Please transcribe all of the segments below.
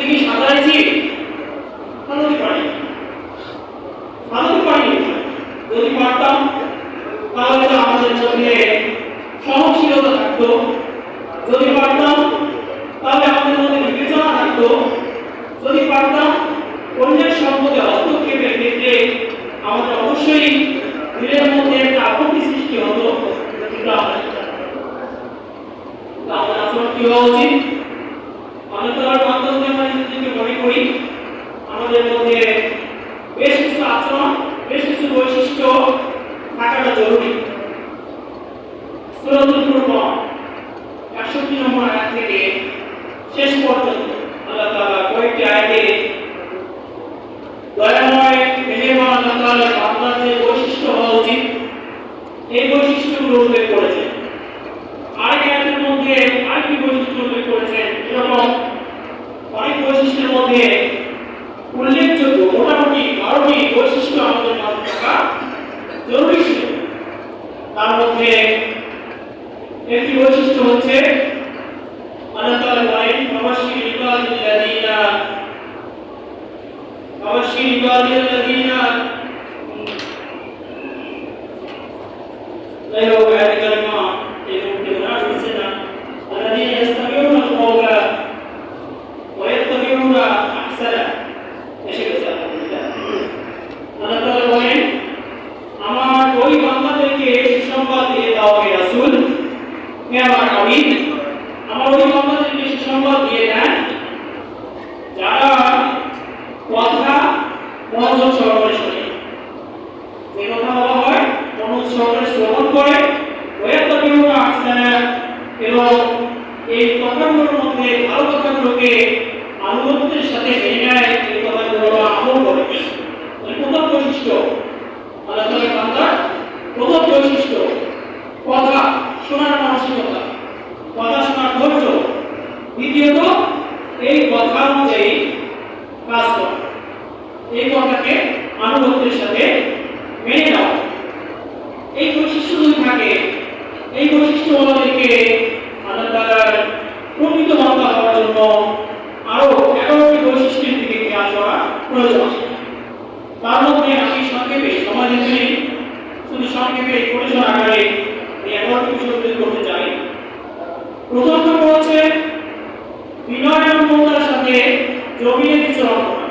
জিন্দগি সাজাইছি সাজাতে পারি সাজাতে পারি যদি পারতাম, তাহলে তো আমাদের মধ্যে সহনশীলতা থাকতো। যদি পারতাম, তাহলে আমাদের মধ্যে বিবেচনা থাকতো। যদি পারতাম, অন্যের সম্পদে হস্তক্ষেপের ক্ষেত্রে আমাদের অবশ্যই দিলের মধ্যে একটা আপত্তি সৃষ্টি হতো। কিন্তু আমরা আমাদের আচরণ কি হওয়া উচিত অনেক তার মাধ্যমে আমরা নিজেদেরকে মনে করি আমাদের মধ্যে বেশ কিছু আচরণ, বেশ কিছু বৈশিষ্ট্য থাকাটা জরুরি। একষট্টি নম্বর থেকে শেষ পর্যন্ত আল্লাহ তাআলা কয়েকটি দয়াময় আল্লাহ বান্দার যে বৈশিষ্ট্য হওয়া উচিত, এই বৈশিষ্ট্যগুলো উল্লেখ করেছেন। আরেক আয়াতের মধ্যে আরেকটি বৈশিষ্ট্য উল্লেখ করেছেন, এরকম অনেক বৈশিষ্ট্যের মধ্যে উল্লেখযোগ্য মোটামুটি বারোটি বৈশিষ্ট্য আমাদের মাঝে থাকা জরুরি ছিল তার মধ্যে একটি বৈশিষ্ট্য হচ্ছে আল্লাহ তাআলা বলেন ফাবাশশির ইবাদিল্লাযীনা ফাবাশশির ইবাদিল্লাযীনা আমার আমার ওই বান্দাদেরকে সুসংবাদ দিয়ে দেন। যারা কথা মনোযোগ সহকারে শোনে। যে কথা বলা হয়, মনোযোগ সহকারে শ্রবণ এবং এই কথাগুলোর মধ্যে ভালো কথাগুলোকে আনুগত্যের সাথে মেনে নেয় এই কথাগুলো আমল করে এই প্রথম বৈশিষ্ট্য আল্লাহ তাআলার বান্দার প্রথম বৈশিষ্ট্য কথা শোনার মানসিকতা কথা শোনার ধৈর্য দ্বিতীয়ত, এই কথা অনুযায়ী কাজ করা। এই কথাকে আনুগত্যের সাথে মেনে নেওয়া এই বৈশিষ্ট্য যদি থাকে, এই বৈশিষ্ট্য আমাদেরকে আল্লাহ তাআলার প্রকৃত বান্দা হওয়ার জন্য আরও এগারোটি বৈশিষ্ট্যের দিকে খেয়াল করা প্রয়োজন। তার মধ্যে আমি সংক্ষেপে, সমাজের শুধু সংক্ষেপে পরিচয় আকারে এই এগারোটি বিষয় উল্লেখ করতে চাই প্রথম নম্বর হচ্ছে বিনয়নমতার সাথে জমিয়ে বিচরণ করা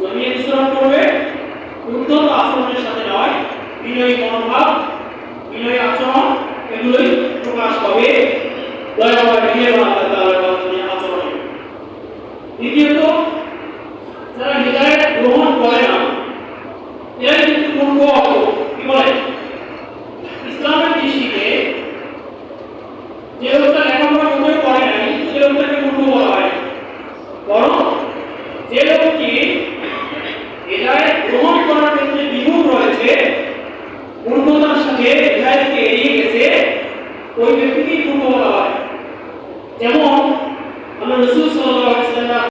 জমিয়ে বিচরণ করবে উদ্ধত আচরণের সাথে নয়, বিনয়ী মনোভাব, বিনয়ী আচরণ, এগুলোই প্রকাশ হবে। দয়াময় মেহেরবান আল্লাহ তাআলার মাধ্যমে আচরণে। দ্বিতীয়ত, যারা হৃদয়ের গ্রহণ করে না এরা কিন্তু মূর্খ ওই ব্যক্তিকেই বলা হয়। যেমন আমরা রসুল ওয়াসাল্লাম